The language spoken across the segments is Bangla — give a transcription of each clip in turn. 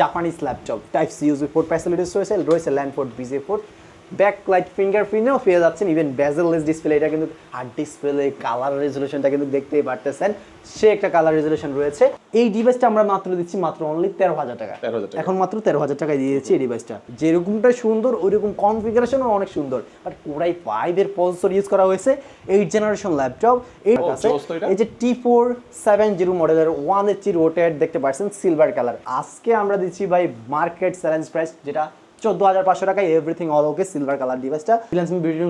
Japanese laptop type C use four facilities রয়েছে রয়েছে ল্যান্ডফোর্ড বিজে পোর্ট ব্যাকলাইট ফিঙ্গারপ্রিন্টও পেয়ে যাচ্ছেন ইভেন বেজেললেস ডিসপ্লে এটা কিন্তু হার্ড ডিসপ্লে কালার রেজলিউশনটা কিন্তু দেখতেই পারতেছেন। সে একটা কালার রেজলিউশন রয়েছে। এই ডিভাইসটা আমরা মাত্র দিচ্ছি মাত্র অনলি তেরো হাজার টাকা। এখন মাত্র তেরো হাজার টাকায় দিয়ে দিচ্ছি এই ডিভাইসটা যেরকমটা সুন্দর ওইরকম কনফিগারেশনও অনেক সুন্দর। বাট কোরাই ফাইভ এর প্রসেসর ইউজ করা হয়েছে এইট জেনারেশন ল্যাপটপ এই। এই যে টি ফোর সেভেন জিরো মডেলের ওয়ান এইচি রোটেড দেখতে পাচ্ছেন সিলভার কালার আজকে আমরা দিচ্ছি ভাই মার্কেট চ্যালেঞ্জ প্রাইস যেটা চোদ্দ হাজার পাঁচশো টাকায় everything all okay silver colour ডিভাইসটা freelancing building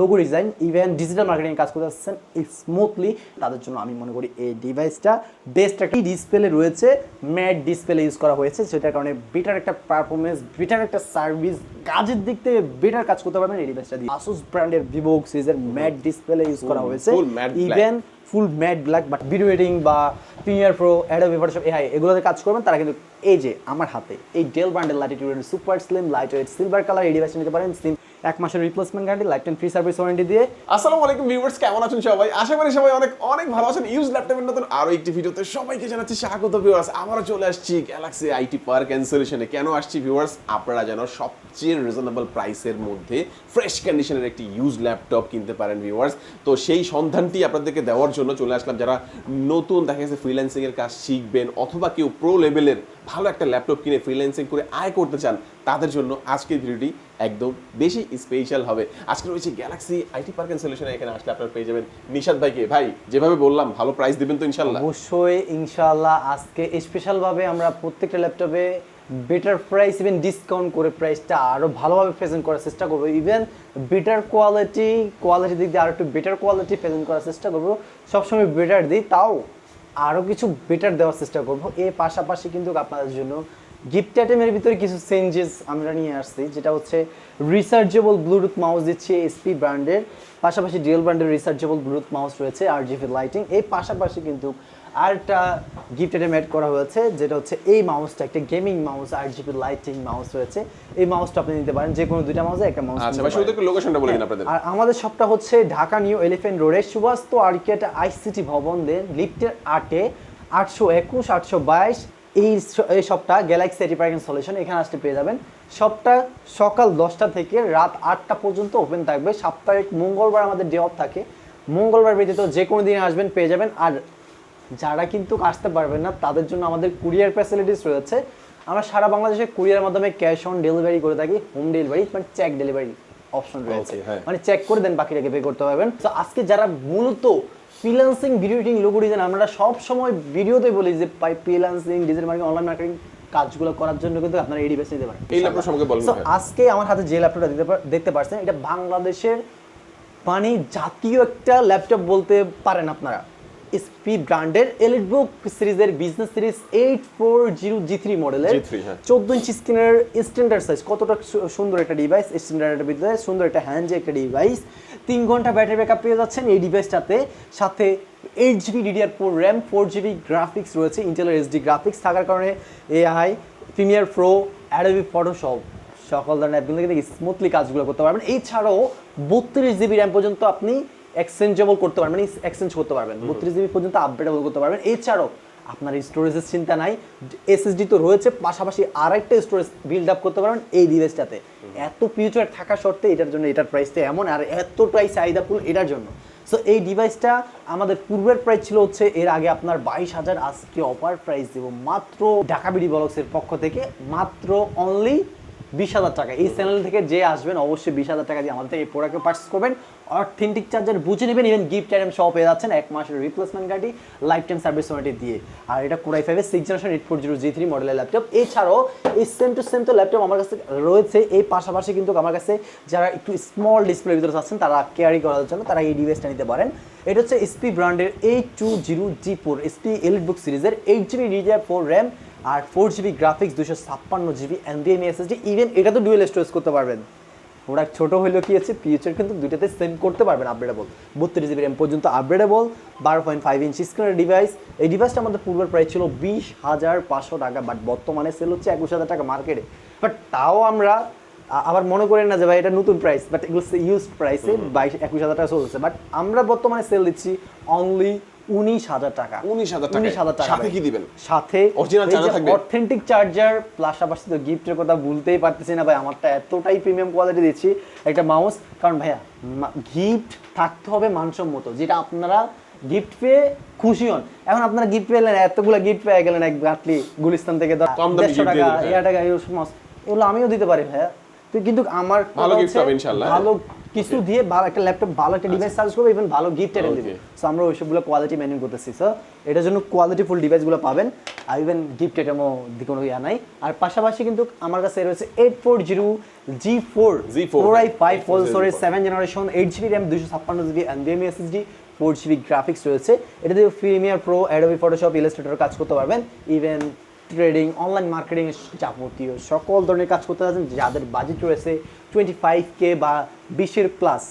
logo design even digital marketing কাজ করতে আসছেন স্মুথলি তাদের জন্য আমি মনে করি এই ডিভাইসটা বেস্ট একটা ডিসপ্লে রয়েছে ম্যাট ডিসপ্লে ইউজ করা হয়েছে সেটার কারণে বেটার একটা পারফরমেন্স বেটার একটা সার্ভিস কাজের দিক থেকে বেটার কাজ করতে পারবেন এই ডিভাইসটা দিয়ে। আসুস ব্র্যান্ডের ভিভো সিরিজের ম্যাট ডিসপ্লে ইউজ করা হয়েছে। Even full matte black but video editing বা premiere pro adobe photoshop AI এগুলোতে কাজ করবেন, তারা কিন্তু এই যে আমার হাতে, এই ডেল ব্র্যান্ডের light super slim lightweight silver colour এই নিতে পারেন স্লিম এক মাসের replacement guarantee lifetime free service warranty দিয়ে। আসসালামু আলাইকুম ভিউয়ার্স কেমন আছেন সবাই? আশা করি সবাই অনেক অনেক ভালো আছেন। ইউজ ল্যাপটপের নতুন আরও একটি ভিডিওতে সবাইকে জানাচ্ছি স্বাগত ভিউয়ার্স আবারও চলে আসছি গ্যালাক্সি আইটি পার্ক অ্যান্ড সলিউশনে কেন আসছি ভিউয়ার্স আপনারা যেন সবচেয়ে রিজনেবল প্রাইসের মধ্যে ফ্রেশ কন্ডিশনের একটি ইউজ ল্যাপটপ কিনতে পারেন ভিউয়ার্স তো সেই সন্ধানটি আপনাদেরকে দেওয়ার জন্য চলে আসলাম। যারা নতুন, দেখা গেছে ফ্রিল্যান্সিং এর কাজ শিখবেন অথবা কেউ প্রো লেভেলের ভালো একটা ল্যাপটপ কিনে ফ্রিল্যান্সিং করে আয় করতে চান, তাদের জন্য আজকের ভিডিওটি একদম বেশি স্পেশাল হবে। আজকে রয়েছে গ্যালাক্সি আইটি পার্ক অ্যান্ড সলিউশনে এখানে আসলে আপনারা পেয়ে যাবেন নিশাদ ভাইকে। ভাই, যেভাবে বললাম, ভালো প্রাইস দিবেন তো ইনশাল্লাহ অবশ্যই, ইনশাআল্লাহ। আজকে স্পেশাল ভাবে আমরা প্রত্যেকটা ল্যাপটপে বেটার প্রাইস ইভেন ডিসকাউন্ট করে প্রাইসটা আরও ভালোভাবে প্রেজেন্ট করার চেষ্টা করব। ইভেন বেটার কোয়ালিটি কোয়ালিটি দিক দিয়ে আরও একটু বেটার কোয়ালিটি প্রেজেন্ট করার চেষ্টা করব। সবসময় বেটার দিই, তাও আরও কিছু বেটার দেওয়ার চেষ্টা করব। এর পাশাপাশি কিন্তু আপনাদের জন্য গিফট আইটেমের ভিতরে কিছু চেঞ্জেস আমরা নিয়ে আসছি যেটা হচ্ছে রিসার্চেবল ব্লুটুথ মাউস দিচ্ছে এসপি ব্র্যান্ডের পাশাপাশি ডিএল ব্র্যান্ডের রিসার্চেবল ব্লুটুথ মাউস রয়েছে আর জিপি লাইটিং এই পাশাপাশি কিন্তু আরেকটা গিফট আইটেম অ্যাড করা হয়েছে যেটা হচ্ছে এই মাউসটা একটা গেমিং মাউস আর জিপি লাইটিং মাউস রয়েছে। এই মাউসটা আপনি নিতে পারেন যে কোনো দুইটা মাউসে একটা মাউস আচ্ছা ভাই শুধু একটু লোকেশনটা বলে দিন আপনাদের। আর আমাদের শপটা হচ্ছে ঢাকা নিউ এলিফেন্ট রোডে সুভাস্ত আর্কেট আইসিটি ভবন দেন লিফটের আটে আটশো একুশ আটশো বাইশ এই এই শপটা গ্যালাক্সি পার্কিং সলিউশন এখানে আসতে পেয়ে যাবেন। সবটা সকাল দশটা থেকে রাত আটটা পর্যন্ত ওপেন থাকবে। সাপ্তাহিক মঙ্গলবার আমাদের ডে অফ থাকে। মঙ্গলবার ব্যতীত যে কোনো দিনে আসবেন পেয়ে যাবেন। আর যারা কিন্তু আসতে পারবেন না তাদের জন্য আমাদের কুরিয়ার ফ্যাসিলিটিস রয়েছে। আমরা সারা বাংলাদেশে কুরিয়ার মাধ্যমে ক্যাশ অন ডেলিভারি করে থাকি। হোম ডেলিভারি মানে চেক ডেলিভারি অপশন রয়েছে। হ্যাঁ। মানে চেক করে দেন বাকিটাকে পে করতে পারবেন। তো আজকে যারা মূলত freelancing video editing logo design আমরা সব সময় ভিডিওতে বলি যে পাই freelancing digital marketing online marketing কাজগুলো করার জন্য কিন্তু আপনারা এই ডিভাইস নিতে পারেন। এই ল্যাপটপ সম্পর্কে So, আজকে আমার হাতে যে ল্যাপটপটা দিতে দেখতে পাচ্ছেন এটা বাংলাদেশের মানে জাতীয় একটা ল্যাপটপ বলতে পারেন আপনারা। এসপি ব্র্যান্ডের এলিটবুক সিরিজের business series eight four zero G three মডেলের G3। চোদ্দ ইঞ্চি স্ক্রিনের স্ট্যান্ডার্ড সাইজ কতটা সুন্দর একটা ডিভাইস স্ট্যান্ডার্ডের ভিতরে সুন্দর একটা হ্যান্ড একটা ডিভাইস তিন ঘণ্টা ব্যাটারি ব্যাকআপ পেয়ে যাচ্ছেন এই ডিভাইসটাতে। সাথে eight GB DDR four RAM four GB graphics রয়েছে ইন্টেলের এইচডি গ্রাফিক্স থাকার কারণে AI premiere pro adobe photoshop সকল ধরনের অ্যাপগুলো থেকে স্মুথলি কাজগুলো করতে পারবেন। এছাড়াও বত্রিশ জিবি র্যাম পর্যন্ত আপনি এক্সচেঞ্জেবল করতে পারবেন মানে এক্সচেঞ্জ করতে পারবেন। বত্রিশ জিবি পর্যন্ত আপডেটেবল করতে পারবেন। এছাড়াও আপনার স্টোরেজের চিন্তা নাই এসএসডি তো রয়েছে পাশাপাশি আরেকটা স্টোরেজ বিল্ড আপ করতে পারবেন এই ডিভাইসটাতে এত ফিউচার থাকা সত্ত্বে এটার জন্য এটার প্রাইসটা এমন আর এত প্রাইস এতটাই চাহিদাফুল এটার জন্য। সো এই ডিভাইসটা আমাদের পূর্বের প্রাইস ছিল হচ্ছে এর আগে আপনার বাইশ হাজার আজকে অফার প্রাইস দেবো। মাত্র ঢাকা বিডি বলক্সের পক্ষ থেকে, মাত্র অনলি বিশ হাজার টাকা। এই চ্যানেল থেকে যে আসবেন, অবশ্যই বিশ হাজার টাকা দিয়ে আমাদের এই প্রোডাক্টকে পার্চেস করবেন। অথেন্টিক চার্জার বুঝে নেবেন ইভেন গিফট আইটেম সহ পেয়ে যাচ্ছেন এক মাসের রিপ্লেসমেন্ট গাড়ি লাইফ টাইম সার্ভিস ওয়ারেন্টি দিয়ে। আর এটা কোরাই ফাইভের six generation eight four zero G three মডেলের ল্যাপটপ এছাড়াও এই সেম টু সেম তো ল্যাপটপ আমার কাছে রয়েছে। এই পাশাপাশি কিন্তু আমার কাছে যারা একটু স্মল ডিসপ্লে ভিতরে আছেন, তারা ক্যারি করার জন্য তারা এই ডিভাইসটা নিতে পারেন। এটা হচ্ছে এসপি ব্র্যান্ডের eight two zero G four HP EliteBook সিরিজের eight GB DDR four RAM আর ফোর জিবি গ্রাফিক্স দুশো ছাপ্পান্ন জিবি এনভিএমই এসএসডি ইভেন এটা তো ডুয়েল স্টোরেজ করতে পারবেন। প্রোডাক্ট ছোট হলেও কি আছে ফিউচার কিন্তু দুইটাতে সেন্ড করতে পারবেন আপগ্রেডেবল বত্রিশ জিবি র্যাম পর্যন্ত আপগ্রেডেবল বারো পয়েন্ট ফাইভ ইঞ্চ স্ক্রিনের ডিভাইস এই ডিভাইসটা আমাদের পূর্বের প্রাইস ছিল বিশ হাজার পাঁচশো টাকা বাট বর্তমানে সেল হচ্ছে একুশ হাজার টাকা মার্কেটে বাট তাও আমরা আবার মনে করেন না যে ভাই এটা নতুন প্রাইস বাট এগুলো ইউজ প্রাইসে বাইশ একুশ হাজার টাকা চলছে। বাট আমরা বর্তমানে সেল দিচ্ছি অনলি উনিশ হাজার টাকা। উনিশ হাজার উনিশ হাজার টাকা সাথে কি দিবেন? সাথে Original charger থাকবে? অথেন্টিক চার্জার তো গিফটের কথা ভুলতেই পারতেছি না ভাই আমারটা এতটাই প্রিমিয়াম কোয়ালিটি দিচ্ছি। একটা মাউস কারণ ভাইয়া গিফট থাকতে হবে মানসম্মত যেটা আপনারা গিফট পেয়ে খুশি হন। এখন আপনারা গিফট পেলেন এতগুলো গিফট পেয়ে গেলেন এক গাঁটলি গুলিস্তান থেকে দেড়শো টাকা টাকা। এগুলো আমিও দিতে পারি ভাইয়া। কিন্তু আমার ভালো ইনশাআল্লাহ। ভালো কিছু দিয়ে ভালো একটা ল্যাপটপ ভালো একটা ডিভাইস সার্চ করবে ইভেন ভালো গিফট এনে দিবে. সো আমরা ওইসবগুলো কোয়ালিটি মেনটেন করতেছি সো এটার জন্য কোয়ালিটি ফুল ডিভাইসগুলো পাবেন আর ইভেন গিফট এটামও কোনো ইয়া নাই। আর পাশাপাশি কিন্তু আমার কাছে রয়েছে eight four zero G four G four i five 840 প্রসেসরের seven generation eight GB RAM দুশো ছাপ্পান্ন GB NVMe SSD four GB graphics রয়েছে। এটা দিয়ে premiere pro adobe photoshop illustrator কাজ করতে পারবেন ইভেন ট্রেডিং অনলাইন মার্কেটিং যাবতীয় সকল ধরনের কাজ করতে পারছেন যাদের বাজেট রয়েছে টোয়েন্টি ফাইভ কে বা বিশের প্লাস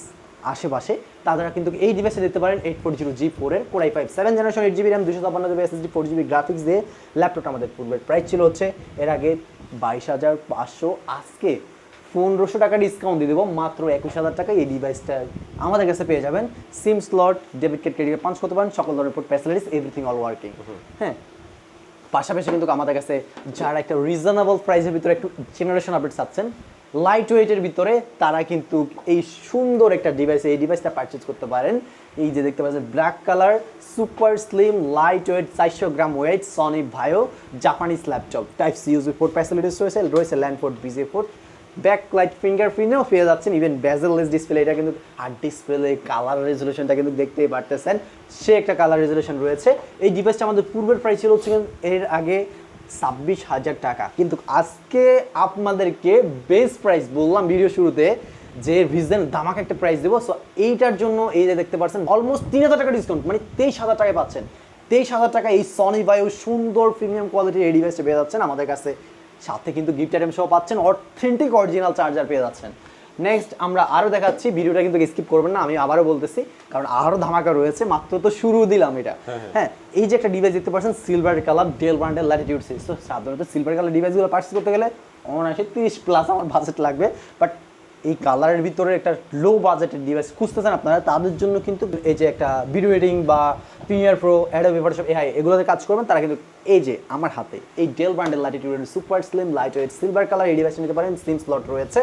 আশেপাশে তারা কিন্তু এই ডিভাইসে দিতে পারেন এইট ফোর জিরো জি ফোরের core i five seven generation eight GB RAM দুশো ছাপ্পান্ন GB SSD four GB graphics দিয়ে ল্যাপটপটা আমাদের পূর্বের প্রাইস ছিল হচ্ছে এর আগে বাইশ হাজার পাঁচশো। আজকে পনেরোশো টাকা ডিসকাউন্ট দিয়ে দেবো মাত্র একুশ হাজার টাকা এই ডিভাইসটা আমাদের কাছে পেয়ে যাবেন। SIM slot debit card credit punch করতে পারেন সকল ধরনের ফ্যাসিলিটিস এভরিথিং অল ওয়ার্কিং হ্যাঁ। পাশাপাশি কিন্তু আমাদের কাছে যারা একটা রিজনেবল প্রাইসের ভিতরে একটু জেনারেশন আপডেট চাচ্ছেন লাইট ওয়েটের ভিতরে তারা কিন্তু এই সুন্দর একটা ডিভাইস এই ডিভাইসটা পারচেজ করতে পারেন। এই যে দেখতে পাচ্ছেন black colour super slim lightweight চারশো gram weight Sony Vaio Japanese laptop type C use four facilities রয়েছে রয়েছে ল্যান্ড ফোর বিজে ফোর ব্যাক লাইট ফিঙ্গারপ্রিন্টও পেয়ে যাচ্ছেন ইভেন বেজেললেস ডিসপ্লে এটা কিন্তু আর ডিসপ্লে কালার রেজলিউশনটা কিন্তু দেখতেই পারতেছেন। সে একটা কালার রেজলিউশন রয়েছে। এই ডিভাইসটা আমাদের পূর্বের প্রাইস ছিল হচ্ছে এর আগে ছাব্বিশ হাজার টাকা। কিন্তু আজকে আপনাদেরকে বেস্ট প্রাইস বললাম ভিডিও শুরুতে যে ভিজেন দামাক একটা প্রাইস দেবো। সো এইটার জন্য এই যে দেখতে পাচ্ছেন অলমোস্ট তিন হাজার টাকা ডিসকাউন্ট মানে তেইশ হাজার টাকায় পাচ্ছেন। তেইশ হাজার টাকা এই সনি বায়ু সুন্দর প্রিমিয়াম কোয়ালিটির এই ডিভাইসটা পেয়ে যাচ্ছেন আমাদের কাছে। সাথে কিন্তু গিফট আইটেম সহ পাচ্ছেন অথেন্টিক অরিজিনাল চার্জার পেয়ে যাচ্ছেন। নেক্সট আমরা আরও দেখাচ্ছি ভিডিওটা কিন্তু স্কিপ করবেন না আমি আবারও বলতেছি কারণ আরও ধামাকা রয়েছে মাত্র তো শুরু দিলাম এটা। হ্যাঁ এই যে একটা ডিভাইস দেখতে পাচ্ছেন সিলভার কালার ডেল ব্র্যান্ডের ল্যাটিটিউড সিরিজ তো সাধারণত সিলভার কালার ডিভাইসগুলো পার্সেল করতে গেলে অনায়াসে তিরিশ প্লাস আমার বাজেট লাগবে বাট এই কালারের ভিতরে একটা লো বাজেটের ডিভাইস খুঁজতেছেন আপনারা, তাদের জন্য কিন্তু এই যে একটা ভিডিও এডিটিং বা premiere pro adobe photoshop AI এগুলোতে কাজ করবেন, তারা কিন্তু এই যে আমার হাতে এই ডেল ব্র্যান্ডের ল্যাটিটিউডের super slim lightweight silver colour এই ডিভাইসটা নিতে পারেন স্লিম স্লট রয়েছে।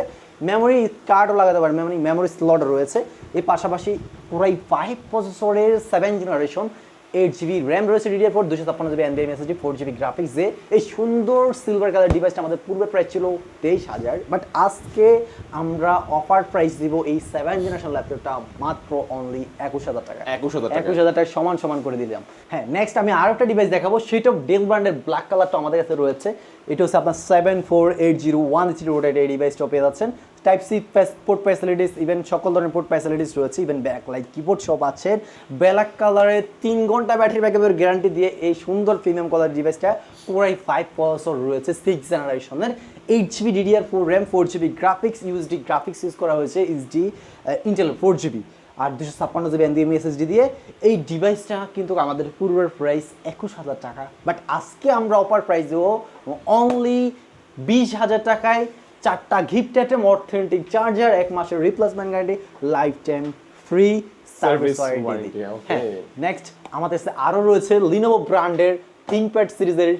মেমোরি কার্ডও লাগাতে পারেন মেমোরি মেমোরি স্লট রয়েছে। এর পাশাপাশি পুরাই ফাইভ প্রসেসরের seven generation eight GB RAM রয়েছে ডিডিআর ফোর দুশো ছাপ্পান্ন জিবি এনবিএম এসএসডি ফোর জিবি গ্রাফিক্স এই সুন্দর সিলভার কালার ডিভাইসটা আমাদের পূর্বে প্রাইস ছিল তেইশ হাজার। বাট আজকে আমরা অফার প্রাইস দিব এই সেভেন জেনারেশন ল্যাপটপটা মাত্র অনলি একুশ হাজার টাকা। একুশ হাজার টাকা। একুশ হাজার টাকা সমান সমান করে দিলাম। হ্যাঁ নেক্সট আমি আর একটা ডিভাইস দেখাবো সেটা ডেল ব্র্যান্ডের ব্ল্যাক কালারটা আমাদের কাছে রয়েছে। এটা হচ্ছে আপনার seven four eight zero one zero রোডের এই ডিভাইসটা পেয়ে যাচ্ছেন। Type C port facilities even সকল ধরনের পোর্ট ফ্যাসিলিটিস রয়েছে ইভেন ব্যাক লাইট কিবোর্ড সব আছে। ব্ল্যাক কালারের তিন ঘণ্টা ব্যাটারি ব্যাকআপের গ্যারান্টি দিয়ে এই সুন্দর প্রিমিয়াম কালার ডিভাইসটা পুরাই ফাইভ প্রসেসর রয়েছে সিক্স জেনারেশনের eight GB DDR four RAM four GB graphics UHD graphics use করা হয়েছে ইউএসডি ইন্টেল ফোর জিবি আর দুশো ছাপ্পান্ন জিবি এনডিএম এসএসডি দিয়ে এই ডিভাইসটা কিন্তু আমাদের পূর্বের প্রাইস একুশ হাজার টাকা। বাট আজকে আমরা অফার প্রাইস দেবো অনলি বিশ হাজার টাকায় চারটা গিফট আইটেম অথেন্টিক চার্জার এক মাসের replacement guarantee lifetime free service warranty হ্যাঁ নেক্সট আমাদের কাছে আরও রয়েছে লিনোভো ব্র্যান্ডের থিংপ্যাড সিরিজের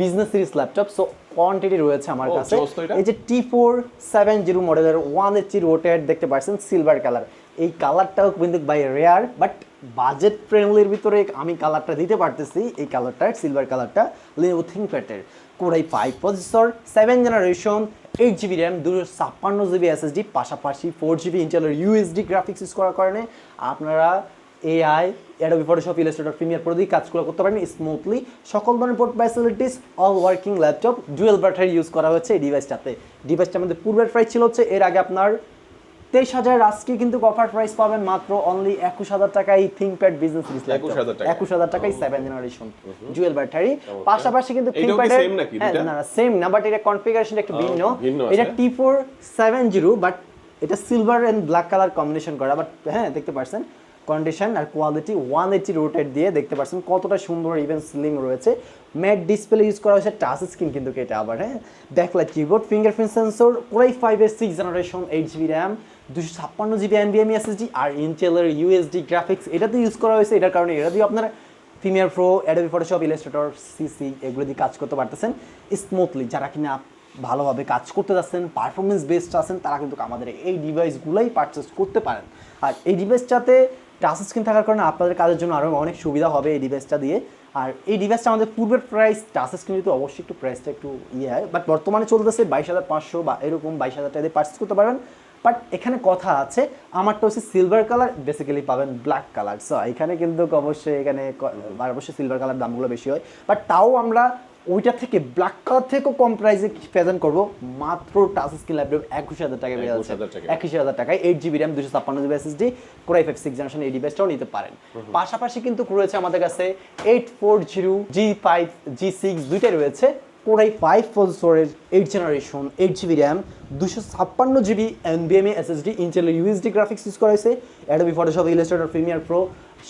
business series laptop so quantity রয়েছে আমার কাছে। তো এটা। এই যে টি ফোর সেভেন জিরো মডেলের ওয়ান এইচি রোটেড দেখতে পাচ্ছেন সিলভার কালার এই কালারটাও কিন্তু বাই রেয়ার বাট বাজেট ফ্রেন্ডলির ভিতরে আমি কালারটা দিতে পারতেছি। এই কালারটা সিলভার কালারটা Lenovo থিংপ্যাডের core i five processor seven generation eight GB RAM দুশো ছাপ্পান্ন জিবি এসএসডি পাশাপাশি ফোর জিবি ইন্টেলের ইউএসডি গ্রাফিক্স ইউজ করার কারণে আপনারা AI adobe photoshop illustrator premiere প্রতি কাজগুলো করতে পারেন স্মুথলি সকল ধরনের port facilities all working laptop dual battery use করা হয়েছে এই ডিভাইসটাতে ডিভাইসটা আমাদের পূর্বের প্রাইস ছিল হচ্ছে, এর আগে আপনার তেইশ হাজার আজকে কিন্তু অফার প্রাইস পাবেন মাত্র অনলি একুশ হাজার টাকায় থিংপ্যাড বিজনেস 21,000 টাকা। একুশ হাজার টাকায় সেভেন জেনারেশন ডুয়েল ব্যাটারি পাশাপাশি কিন্তু থিংপ্যাডের? না না সেম না বাট এটা কনফিগারেশন একটু ভিন্ন। এটা T four seven zero but এটা silver and black colour combination করা। বাট হ্যাঁ দেখতে পাচ্ছেন কন্ডিশন আর কোয়ালিটি ওয়ান এইটি রোটেড দিয়ে দেখতে পাচ্ছেন কতটা সুন্দর ইভেন স্লিম রয়েছে। ম্যাট ডিসপ্লে ইউজ করা হয়েছে টাচ স্ক্রিন কিন্তু এটা আবার হ্যাঁ। Backlight keyboard fingerprint sensor core i ফাইভের six generation eight GB RAM দুশো ছাপ্পান্ন জিবি এনবিএমই এসএসডি আর ইন্টেলের ইউএসডি গ্রাফিক্স এটাতে ইউজ করা হয়েছে। এটার কারণে এটা দিয়ে আপনারা premiere pro adobe photoshop illustrator CC এগুলো দিয়ে কাজ করতে পারতেছেন। স্মুথলি যারা কিনা ভালোভাবে কাজ করতে যাচ্ছেন পারফরমেন্স বেসড আছেন, তারা কিন্তু আমাদের এই ডিভাইসগুলোই পারচেস করতে পারেন। আর এই ডিভাইসটাতে টাচ স্ক্রিন থাকার কারণে আপনাদের কাজের জন্য আরও অনেক সুবিধা হবে এই ডিভাইসটা দিয়ে। আর এই ডিভাইসটা আমাদের পূর্বের প্রাইস টাচ স্ক্রিন কিন্তু অবশ্যই একটু প্রাইসটা একটু ইয়ে হয় বাট বর্তমানে চলতেছে বাইশ হাজার পাঁচশো বা এরকম বাইশ হাজার টাকা দিয়ে পারচেস করতে পারবেন। বাট এখানে কথা আছে আমারটা হচ্ছে সিলভার কালার বেসিক্যালি পাবেন ব্ল্যাক কালার সো এখানে কিন্তু অবশ্যই এখানে অবশ্যই সিলভার কালার দামগুলো বেশি হয়। বাট তাও আমরা ওইটা থেকে ব্ল্যাক কালার থেকেও কম প্রাইসে প্রেজেন্ট করব। মাত্র টাচ স্ক্রিন ল্যাপটপ একুশ হাজার টাকা পেয়ে যাচ্ছে 21,000 টাকায়। একুশ হাজার টাকায় এইট জিবি র্যাম দুশো ছাপ্পান্ন GB SSD core i five six generation এই ডিভাইসটাও নিতে পারেন। পাশাপাশি কিন্তু রয়েছে আমাদের কাছে eight four zero G five G six দুইটাই রয়েছে। কোরাই ফাইভ প্রসেসরের eight generation eight GB RAM দুশো ছাপ্পান্ন জিবি এনবিএমএ এসএসডি ইন্টেলের ইউএসডি গ্রাফিক্স ইউজ করা হয়েছে Adobe Photoshop Illustrator Premiere Pro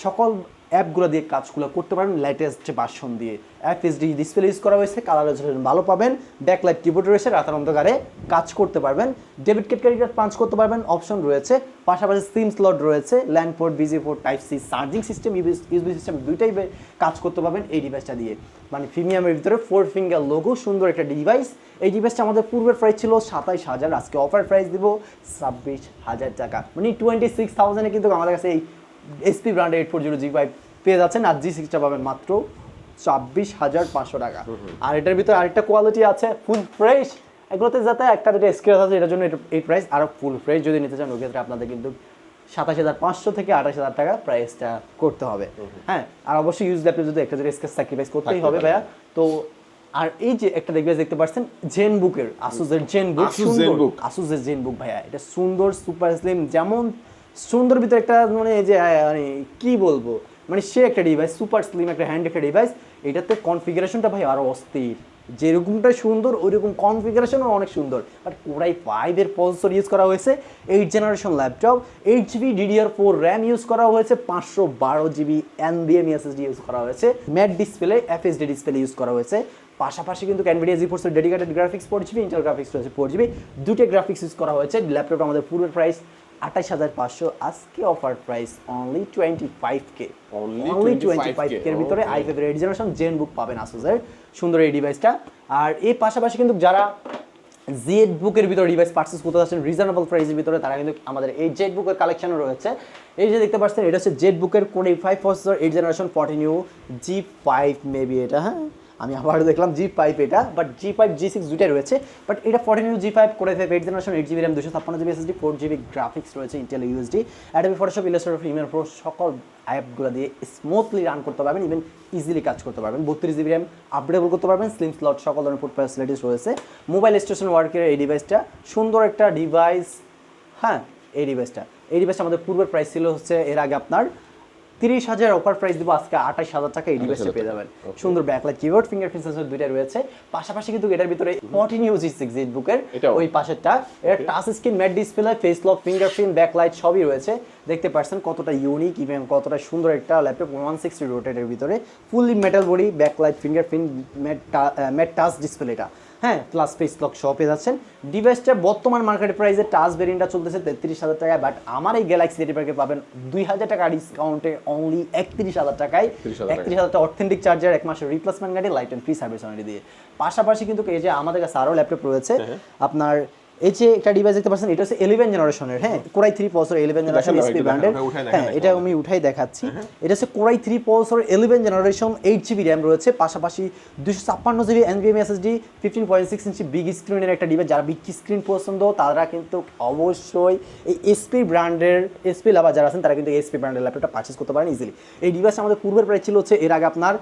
সকল অ্যাপগুলো দিয়ে কাজগুলো করতে পারেন লেটেস্ট ভার্সন দিয়ে। এফএসডি ডিসপ্লে ইউজ করা হয়েছে কালার রেজলিউশন ভালো পাবেন ব্যাকলাইট কিবোর্ড রয়েছে, রাতার অন্ধকারে কাজ করতে পারবেন। Debit card credit card punch করতে পারবেন অপশন রয়েছে। পাশাপাশি সিম স্লট রয়েছে LAN port busy port type C charging system USB system দুইটাই কাজ করতে পারবেন এই ডিভাইসটা দিয়ে। মানে প্রিমিয়ামের ভিতরে ফোর ফিঙ্গার লোগো সুন্দর একটা ডিভাইস এই ডিভাইসটা আমাদের পূর্বের প্রাইস ছিল সাতাইশ হাজার, আজকে অফার প্রাইস দিব ছাব্বিশ হাজার টাকা। মানে টোয়েন্টি সিক্স থাউজেন্ডে কিন্তু আমাদের কাছে এই HP brand eight four zero G five পেয়ে যাচ্ছেন আর জি সিক্সটা পাবেন মাত্র ছাব্বিশ হাজার পাঁচশো টাকা। আর এটার ভিতরে আরেকটা কোয়ালিটি আছে ফুল ফ্রেশ এগুলোতে যাতে একটা দুটো স্ক্রেচ আছে এটার জন্য এই প্রাইস আর ফুল ফ্রেশ যদি নিতে চান ওই ক্ষেত্রে আপনাদের কিন্তু সাতাশ হাজার পাঁচশো থেকে আঠাশ হাজার টাকা প্রাইসটা করতে হবে। হ্যাঁ আর অবশ্যই ইউজ ল্যাপটপ যদি একটা যদি স্ক্রেচ স্যাক্রিফাইস করতেই হবে ভাইয়া। তো আর এই যে একটা ডিভাইস দেখতে পাচ্ছেন জেন বুকের আসুসের জেন বুক। আসুসের জেন বুক ভাইয়া এটা সুন্দর সুপার স্লিম যেমন সুন্দর ভিতরে একটা মানে যে মানে কি বলব? মানে সে একটা ডিভাইস সুপার স্লিম একটা হ্যান্ড একটা ডিভাইস এটাতে কনফিগারেশনটা ভাই আরও অস্থির। যেরকমটা সুন্দর, ওইরকম কনফিগারেশনও অনেক সুন্দর। বাট কোরাই ফাইভের প্রসেসর ইউজ করা হয়েছে eight generation laptop eight GB DDR four RAM use করা হয়েছে, পাঁচশো বারো জিবি এনবিএম এসএসডি ইউজ করা হয়েছে matte display F FHD display use করা হয়েছে। পাশাপাশি কিন্তু ক্যানভিডিয়া জি ফোর্সের dedicated graphics four GB Intel graphics রয়েছে ফোর জিবি দুটো গ্রাফিক্স ইউজ করা হয়েছে। ল্যাপটপ আমাদের পুরো প্রাইস আঠাশ হাজার পাঁচশো। আজকে offer price only twenty five K only twenty five কের ভিতরে আই ফাইভের এইট জেনারেশন জেন বুক পাবেন আসুসের সুন্দর এই ডিভাইসটা আর এই পাশাপাশি কিন্তু যারা জেড বুকের ভিতরে ডিভাইস পার্চেস করতে যাচ্ছেন রিজনেবল প্রাইসের ভিতরে তারা কিন্তু আমাদের এই জেড বুকের কালেকশনও রয়েছে। এই যে দেখতে পাচ্ছেন এটা হচ্ছে জেড বুকের কোডে five processor eight generation fourteen U G five maybe এটা হ্যাঁ? আমি আবারও দেখলাম জি ফাইভ এটা but G five G six দুইটাই রয়েছে বাট এটা ফর্টিন জি ফাইভ করে five eight generation eight GB RAM দুশো ছাপ্পান্ন GB SSD four GB graphics রয়েছে Intel UHD adobe photoshop illustrator premiere pro সকল অ্যাপগুলো দিয়ে স্মুথলি রান করতে পারবেন ইভেন ইজিলি কাজ করতে পারবেন, বত্রিশ জিবি র্যাম আপডেটেবল করতে পারবেন স্লিম স্লট সকল ধরনের ফুড ফ্যাসিলিটিস রয়েছে মোবাইল স্টেশন ওয়ার্কের এই ডিভাইসটা সুন্দর একটা ডিভাইস হ্যাঁ এই ডিভাইসটা এই ডিভাইসটা আমাদের পূর্বের প্রাইস ছিল হচ্ছে এর আগে আপনার তিরিশ হাজার অফার প্রাইস দিব আজকে আঠাশ হাজার টাকা এই ডিভাইসটা পেয়ে যাবেন। সুন্দর ব্যাকলাইট কিবোর্ড ফিঙ্গারপ্রিন্ট সেন্সর দুইটা রয়েছে। পাশাপাশি কিন্তু এটার ভিতরে ফর্টিন ইউজি সিক্স এইট বুকের ওই পাশেরটা। এটা touch screen matte display face lock fingerprint backlight সবই রয়েছে। দেখতে পাচ্ছেন কতটা ইউনিক ইভেন কতটা সুন্দর একটা ল্যাপটপ ওয়ান সিক্সটি রোটেটের ভিতরে। Fully metal body backlight fingerprint matte matte touch ডিসপ্লেটা হ্যাঁ প্লাস ফেস লক সহ পেয়ে যাচ্ছেন। ডিভাইসটা বর্তমান মার্কেট প্রাইসে টাচ ভেরিয়েন্টটা চলতেছে তেত্রিশ হাজার টাকায় বাট আমার এই গ্যালাক্সি এইটি পার্কে পাবেন দুই হাজার টাকা ডিসকাউন্টে অনলি একত্রিশ হাজার টাকায়। 31,000 টাকায়। একত্রিশ হাজার টাকা অথেন্টিক চার্জার এক মাসের রিপ্লেসমেন্ট গাড়ি light and free service warranty দিয়ে। পাশাপাশি কিন্তু এই যে আমাদের কাছে আরও ল্যাপটপ রয়েছে আপনার এই যে একটা ডিভাইস দেখতে পাচ্ছেন এটা হচ্ছে ইলেভেন জেনারেশনের হ্যাঁ? Core i three processor eleven generation HP ব্র্যান্ডের হ্যাঁ এটা আমি উঠাই দেখাচ্ছি। এটা হচ্ছে core i three processor eleven generation eight GB RAM রয়েছে পাশাপাশি দুশো ছাপ্পান্ন GB NVMe SSD fifteen point six inch big স্ক্রিনের একটা ডিভাইস যারা বিগ স্ক্রিন পছন্দ তারা কিন্তু অবশ্যই এই এসপি ব্র্যান্ডের এসপি লাভার যারা আছেন তারা কিন্তু এসপি ব্র্যান্ডের ল্যাপটপটা পারচেস করতে পারেন ইজিলি এই ডিভাইস আমাদের পূর্বের প্রাইস ছিল হচ্ছে এর আগে আপনার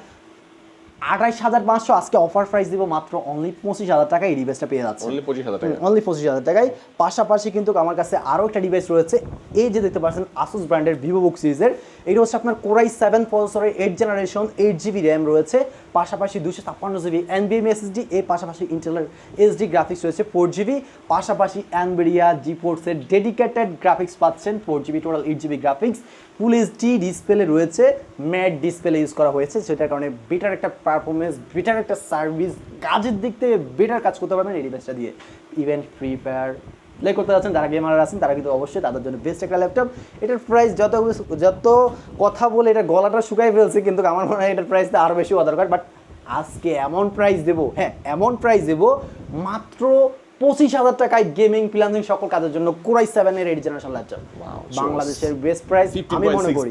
আঠাইশ হাজার পাঁচশো আজকে অফার প্রাইস দিব মাত্র অনলি পঁচিশ হাজার টাকায় এই ডিভাইসটা পেয়ে যাচ্ছে। অনলি পঁচিশ হাজার টাকা অনলি পঁচিশ হাজার টাকায়। পাশাপাশি কিন্তু আমার কাছে আরও একটা ডিভাইস রয়েছে এই যে দেখতে পাচ্ছেন আসুস ব্র্যান্ডের ভিভো বুক সিরিজের এটা হচ্ছে আপনার কোরাই সেভেন প্রসেসরের eight generation eight GB RAM রয়েছে। পাশাপাশি দুশো ছাপ্পান্ন জিবি এনবিএম এসএসডি এর পাশাপাশি ইন্টেলের এইচডি গ্রাফিক্স রয়েছে ফোর জিবি। পাশাপাশি অ্যানবেরিয়া জি ফোর্সের ডেডিকেটেড গ্রাফিক্স পাচ্ছেন four GB total eight GB graphics full HD display রয়েছে ম্যাট ডিসপ্লে ইউজ করা হয়েছে, সেটার কারণে বেটার একটা পারফরমেন্স বেটার একটা সার্ভিস কাজের দিক থেকে বেটার কাজ করতে পারবেন এই ডিভাইসটা দিয়ে। ইভেন ফ্রি ফায়ার প্লে করতে যাচ্ছেন যারা গেমার আছেন তারা কিন্তু অবশ্যই তাদের জন্য বেস্ট একটা ল্যাপটপ এটার প্রাইস যত যত কথা বলে এটা গলাটা শুকাই ফেলছে কিন্তু আমার মনে হয় এটার প্রাইসটা আরও বেশি হওয়া দরকার। বাট আজকে এমন প্রাইস দেবো হ্যাঁ এমন প্রাইস দেবো মাত্র পঁচিশ হাজার টাকায় গেমিং ফ্রিলান্সিং সকল কাজের জন্য কোরাই সেভেনের এইট জেনারেশন ল্যাপটপ বাংলাদেশের বেস্ট প্রাইস আমি মনে করি।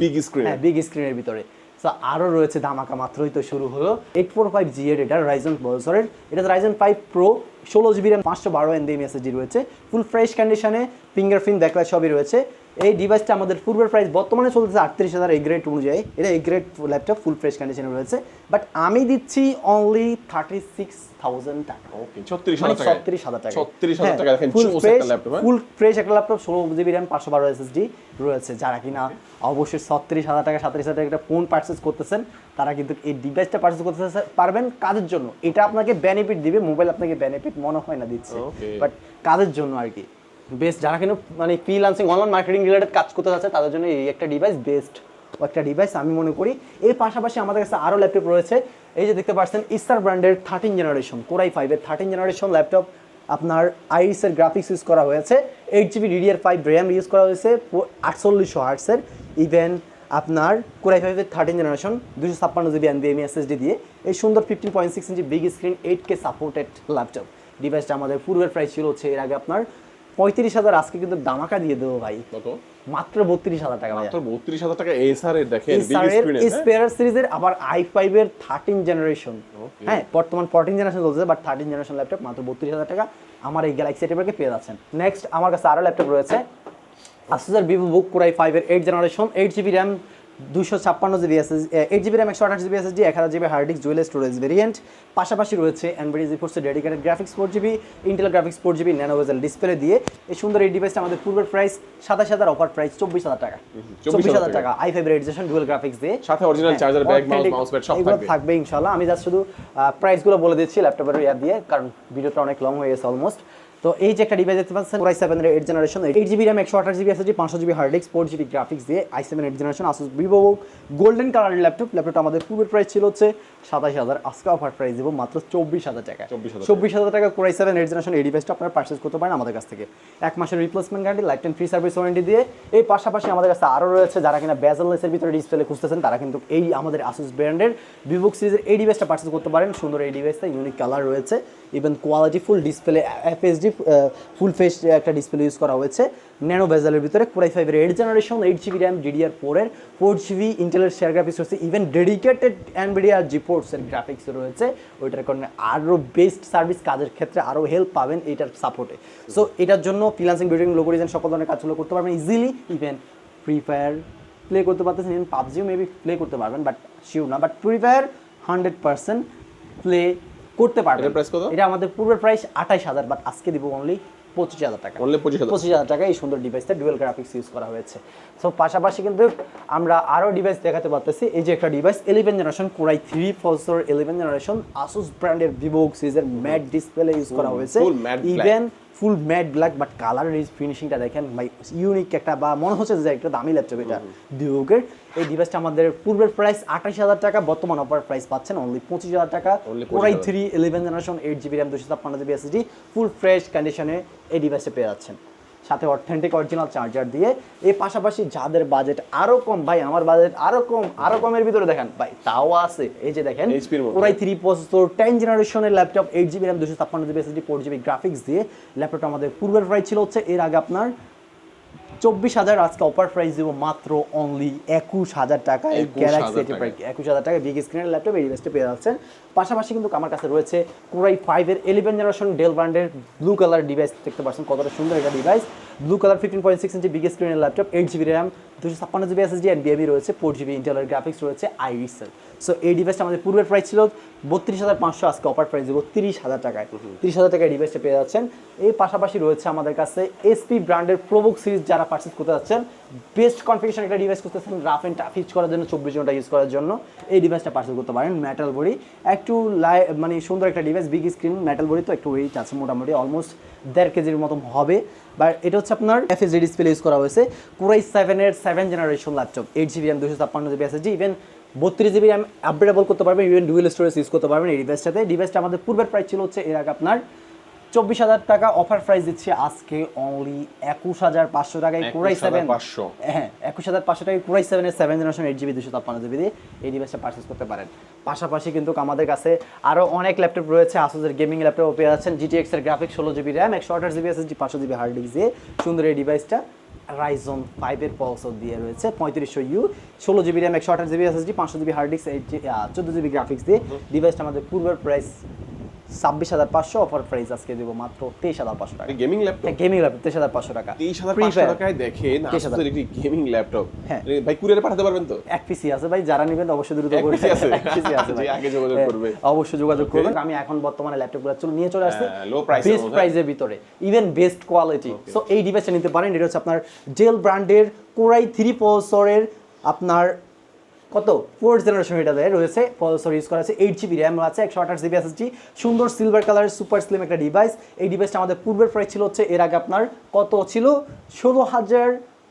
হ্যাঁ বিগ স্ক্রিনের ভিতরে। সো আরও রয়েছে ধামাকা মাত্রই তো শুরু হলো। এইট ফোর ফাইভ জি এর এটা রাইজন প্রসেসরের এটা রাইজন ফাইভ প্রো ষোলো জিবি র্যাম পাঁচশো বারো এনবিএম এসএসডি রয়েছে। ফুল ফ্রেশ কন্ডিশনে ফিঙ্গারপ্রিন্ট দেখলা সবই রয়েছে। এই ডিভাইসটা আমাদের পূর্বের প্রাইস বর্তমানে চলতেছে আটত্রিশ হাজার এই গ্রেড অনুযায়ী। এটা এই গ্রেড ল্যাপটপ ফুল ফ্রেশ কন্ডিশনে রয়েছে। বাট আমি দিচ্ছি অনলি থার্টি সিক্স থাউজেন্ড টাকা। ওকে ছত্রিশ মানে হাজার টাকা। ছত্রিশ হাজার টাকা। ছত্রিশ হাজার টাকা ফুল ফ্রেশ একটা ল্যাপটপ হ্যাঁ? ফুল ফ্রেশ একটা ল্যাপটপ ষোলো জিবি র্যাম পাঁচশো বারো এসএসডি রয়েছে। যারা কিনা অবশ্যই ছত্রিশ হাজার টাকা সাতত্রিশ হাজার টাকা একটা ফোন পারচেস করতেছেন তারা কিন্তু এই ডিভাইসটা পারচেস করতে পারবেন কাজের জন্য। এটা আপনাকে বেনিফিট দিবে মোবাইল আপনাকে বেনিফিট মনে হয় না দিচ্ছে। বাট কাজের জন্য আর কি। বেস্ট যারা কিন্তু মানে ফ্রিলান্সিং অনলাইন মার্কেটিং রিলেটেড কাজ করতে যাচ্ছে তাদের জন্য এই একটা ডিভাইস বেস্ট একটা ডিভাইস আমি মনে করি। এর পাশাপাশি আমাদের কাছে আরও ল্যাপটপ রয়েছে। এই যে দেখতে পাচ্ছেন ইস্টার ব্র্যান্ডের থার্টিন জেনারেশন কোরাই ফাইভের থার্টিন জেনারেশন ল্যাপটপ আপনার আইরিসের গ্রাফিক্স ইউজ করা হয়েছে। Eight GB DDR five RAM use করা হয়েছে আটচল্লিশশো হার্টসের ইভেন আপনার কোরাই ফাইভের থার্টিন জেনারেশন দুশো ছাপ্পান্ন জিবি এনবিএমই এসএসডি দিয়ে। এই সুন্দর fifteen point six inch big screen eight K supported laptop ডিভাইসটা আমাদের পূর্বের প্রাইস ছিল হচ্ছে এর আগে আপনার পঁয়ত্রিশ হাজার আজকে কিন্তু দামাকা দিয়ে দেবো ভাই। কত? মাত্র বত্রিশ হাজার টাকা মাত্র বত্রিশ হাজার টাকা এসআর এর দেখেন স্পেয়ার সিরিজের আবার আই ফাইভের থার্টিন জেনারেশন হ্যাঁ বর্তমান ফোরটিন জেনারেশন চলছে বাট থার্টিন জেনারেশন ল্যাপটপ মাত্র বত্রিশ হাজার টাকা আমার এই গ্যালাক্সি এটিভারকে পেয়ে যাচ্ছেন। নেক্সট আমার কাছে আরও ল্যাপটপ রয়েছে। আসুসের ভিভো বুক কোরাই ফাইভের eight generation eight GB RAM দুশো ছাপ্পান্ন GB SS eight GB RAM একশো আঠাশ জিবি এসএসডি এক হাজার GB hard disk dual storage variant পাশাপাশি রয়েছে অ্যান্ড্রয়েড জি ফোর্সের dedicated graphics four GB Intel graphics four GB nano bezel display দিয়ে। এই সুন্দর এই ডিভাইসটা আমাদের পূর্বের প্রাইস সাতাশ হাজার অফার প্রাইস চব্বিশ হাজার টাকা। চব্বিশ হাজার টাকা। আই ফাইভের এডিশন ডুয়েল গ্রাফিক্স দিয়ে। সাথে original charger bag mouse pad সব থাকবে। থাকবে ইনশাল্লাহ আমি জাস্ট শুধু প্রাইসগুলো বলে দিচ্ছি ল্যাপটপের ইয়া দিয়ে কারণ ভিডিওটা অনেক লং হয়ে গেছে অলমোস্ট তো এই যে একটা ডিভাইস দেখতে পাচ্ছেন core i seven eight generation eight GB RAM একশো আঠাশ জিবি এসএসডি পাঁচশো GB hard disk four GB graphics দিয়ে i seven eight generation Asus Vivo golden কালারের ল্যাপটপ ল্যাপটপটা আমাদের পূর্বের প্রাইস ছিল হচ্ছে সাতাশ হাজার। আজকে অফার প্রাইস দেবো মাত্র চব্বিশ হাজার টাকা। 24,000 চব্বিশ হাজার টাকা কোরাই সেভেন এইট জেনারেশন এই ডিভাইসটা আপনারা পার্চেস করতে পারেন আমাদের কাছ থেকে। এক মাসের replacement guarantee lifetime free service warranty দিয়ে। এই পাশাপাশি আমাদের কাছে আরও রয়েছে যারা কিনা বেজালনেসের ভিতরে ডিসপ্লে খুঁজতেছেন তারা কিন্তু এই আমাদের আসুস ব্র্যান্ডের ভিভো সিরিজের এই ডিভাইসটা পার্চেস করতে পারেন। সুন্দর এই ডিভাইসটা ইউনিক কালার রয়েছে। Even quality full display FSD full face একটা ডিসপ্লে ইউজ করা হয়েছে। ন্যানো বেজালের ভিতরে কোরাই ফাইভের eight generation eight GB RAM DDR ফোরের ফোর জিবি ইন্টেলের শেয়ার গ্রাফিক্স রয়েছে ইভেন ডেডিকেটেড অ্যানবিডিআর জিপোর্টসের গ্রাফিক্স রয়েছে। ওইটার কারণে আরও বেস্ট সার্ভিস কাজের ক্ষেত্রে আরও হেল্প পাবেন এইটার সাপোর্টে সো এটার জন্য ফ্রিলান্সিং বিল্ডিং লোগো ডিজাইন সকল ধরনের কাজগুলো করতে পারবেন easily even Free Fire play করতে পারতেছেন ইভেন পাবজিও মেবি প্লে করতে পারবেন বাট শিওর না। But Free Fire hundred percent play করতে পারবেন। price কত? এটা আমাদের পূর্বের প্রাইস আঠাইশ হাজার বাট আজকে দিব অনলি পঁচিশ হাজার টাকা। অনলি 25,000 পঁচিশ হাজার টাকা এই সুন্দর ডিভাইসটা ডুয়েল গ্রাফিক্স ইউজ করা হয়েছে। সো পাশাপাশি কিন্তু আমরা আরও ডিভাইস দেখাতে পারতেছি। এই যে একটা device eleven generation core i three four eleven generation Asus ব্র্যান্ডের ভিভো সিরিজের ম্যাট ডিসপ্লে ইউজ করা হয়েছে। Even full matte black but colour ফিনিশিংটা দেখেন ভাই ইউনিক একটা বা মনে হচ্ছে যে একটা দামি ল্যাপটপ এটা। ভিভোকের এই ডিভাইসটা আমাদের পূর্বের প্রাইস আঠাশ হাজার টাকা বর্তমান অফার প্রাইস পাচ্ছেন অনলি পঁচিশ হাজার টাকা। Only 25,000 core i three eleven generation eight GB RAM দুশো ছাপ্পান্ন জিবি এসএসডি ফুল ফ্রেশ কন্ডিশনে এই ডিভাইসে পেয়ে যাচ্ছেন। সাথে অথেন্টিক অরিজিনাল চার্জার দিয়ে। এই পাশাপাশি যাদের বাজেট আরও কম ভাই আমার বাজেট আরও কম আরও কমের ভিতরে দেখেন ভাই তাও আছে। এই যে দেখেন। Core i three processor ten জেনারেশনের ল্যাপটপ এইট জিবি র্যাম দুশো ছাপ্পান্ন GB SSD four GB graphics দিয়ে। ল্যাপটপটা আমাদের পূর্বের প্রাইস ছিল হচ্ছে এর আগে আপনার চব্বিশ হাজার আজকে অফার প্রাইস দেবো মাত্র অনলি একুশ হাজার টাকা 21,000 গ্যালাক্সি একুশ হাজার টাকা বিগ স্ক্রিনের ল্যাপটপ এই ডিভাইসটা পেয়ে যাচ্ছেন। পাশাপাশি কিন্তু আমার কাছে রয়েছে কোরাই ফাইভের ইলেভেন জেনারেশন ডেল ব্র্যান্ডের ব্লু কালার ডিভাইস দেখতে পাচ্ছেন কতটা সুন্দর একটা device blue colour fifteen point six inch big স্ক্রিনের ল্যাপটপ এইট জিবি র্যাম দুশো ছাপ্পান্ন জিবি এসএসডি অ্যান্ড বিএবি রয়েছে ফোর জিবি ইন্টেলের গ্রাফিক্স রয়েছে আইরিসেল সো এই ডিভাইসটা আমাদের পূর্বের প্রাইস ছিল বত্রিশ হাজার পাঁচশো আজকে অফার প্রাইস দেবো তিরিশ হাজার টাকায়। তিরিশ হাজার টাকায় ডিভাইসটা পেয়ে যাচ্ছেন। এই পাশাপাশি রয়েছে আমাদের কাছে এসপি ব্র্যান্ডের প্রোবুক সিরিজ যারা পার্চেস করতে যাচ্ছেন বেস্ট কনফিগেশন একটা ডিভাইস করতেছেন রাফ অ্যান্ড টাফ ইউজ করার জন্য চব্বিশ ঘণ্টা ইউজ করার জন্য। এই ডিভাইসটা পার্চেস করতে পারেন মেটাল বডি একটু লাই মানে সুন্দর একটা device big screen metal body তো একটু ওয়েট আছে মোটামুটি অলমোস্ট দেড় কেজির মতো হবে। বা এটা হচ্ছে আপনার এফএসডি ডিসপ্লে ইউজ করা হয়েছে, কুরাই সেভেনের seven generation laptop eight GB RAM দুশো ছাপ্পান্ন জিবি এসএসডি ইভেন বত্রিশ জিবি র্যাম আপডেটেবল করতে পারবেন ইভেন ডুয়েল স্টোরেজ ইউজ করতে পারবেন এই ডিভাইসটাতে ডিভাইসটা আমাদের পূর্বের প্রাইস ছিল হচ্ছে এর আগে আপনার চব্বিশ হাজার টাকা অফার প্রাইস দিচ্ছে আজকে অনলি একুশ হাজার পাঁচশো টাকায় কোরাই সেভেন পাঁচশো। হ্যাঁ একুশ হাজার পাঁচশো টাকায় কোরাই সেভেনের সেভেন জেনারেশন এইট জিবি দুশো ছাপ্পান্ন জিবি দিয়ে এই ডিভাইসটা পারচেস করতে পারেন। পাশাপাশি কিন্তু আমাদের কাছে আরও অনেক ল্যাপটপ রয়েছে আসুসের গেমিং ল্যাপটপ পেয়ে যাচ্ছেন জিটিএক্স এর গ্রাফিক্স ষোলো জিবি র্যাম একশো আঠাশ জিবি এসএসডি পাঁচশো জিবি হার্ড ডিস্ক দিয়ে সুন্দর এই ডিভাইসটা রাইজন ফাইভের পলসর দিয়ে রয়েছে পঁয়ত্রিশশো ইউ ষোলো জিবি র্যাম একশো আঠাশ জিবি এসএসডি পাঁচশো জিবি হার্ড ডিস্ক এইট চোদ্দ জিবি গ্রাফিক্স দিয়ে ডিভাইসটা আমাদের পূর্বের প্রাইস ছাব্বিশ হাজার পাঁচশো অফার প্রাইস আজকে দেবো মাত্র তেইশ হাজার পাঁচশো টাকা। গেমিং ল্যাপটপ গেমিং ল্যাপটপ তেইশ হাজার পাঁচশো টাকা। তেইশ হাজার পাঁচশো টাকায় দেখেন 23,000 আসুসের একটি গেমিং ল্যাপটপ হ্যাঁ। ভাই কুরিয়ারে পাঠাতে পারবেন তো? এক পিসি আছে ভাই যারা নেবেন অবশ্যই দ্রুত। আছে? এক PC আছে আগে যোগাযোগ হ্যাঁ, করবে। অবশ্যই যোগাযোগ করবেন। আমি এখন বর্তমানে ল্যাপটপগুলো চলে নিয়ে চলে আসছি। price এর বেস্ট প্রাইসের ভিতরে ইভেন বেস্ট কোয়ালিটি সো এই ডিভাইসটা নিতে পারেন এটা হচ্ছে আপনার জেল ব্র্যান্ডের কোরাই থ্রি প্রসেসরের আপনার কত? ফোর্থ জেনারেশন এটাতে রয়েছে প্রসেসর ইউজ করা আছে এইট জিবি র্যাম আছে একশো আঠাশ জিবি এসএসডি সুন্দর সিলভার কালারের সুপার স্লিম একটা ডিভাইস এই ডিভাইসটা আমাদের পূর্বের প্রাইস ছিল হচ্ছে এর আগে আপনার কত ছিল? ষোলো হাজার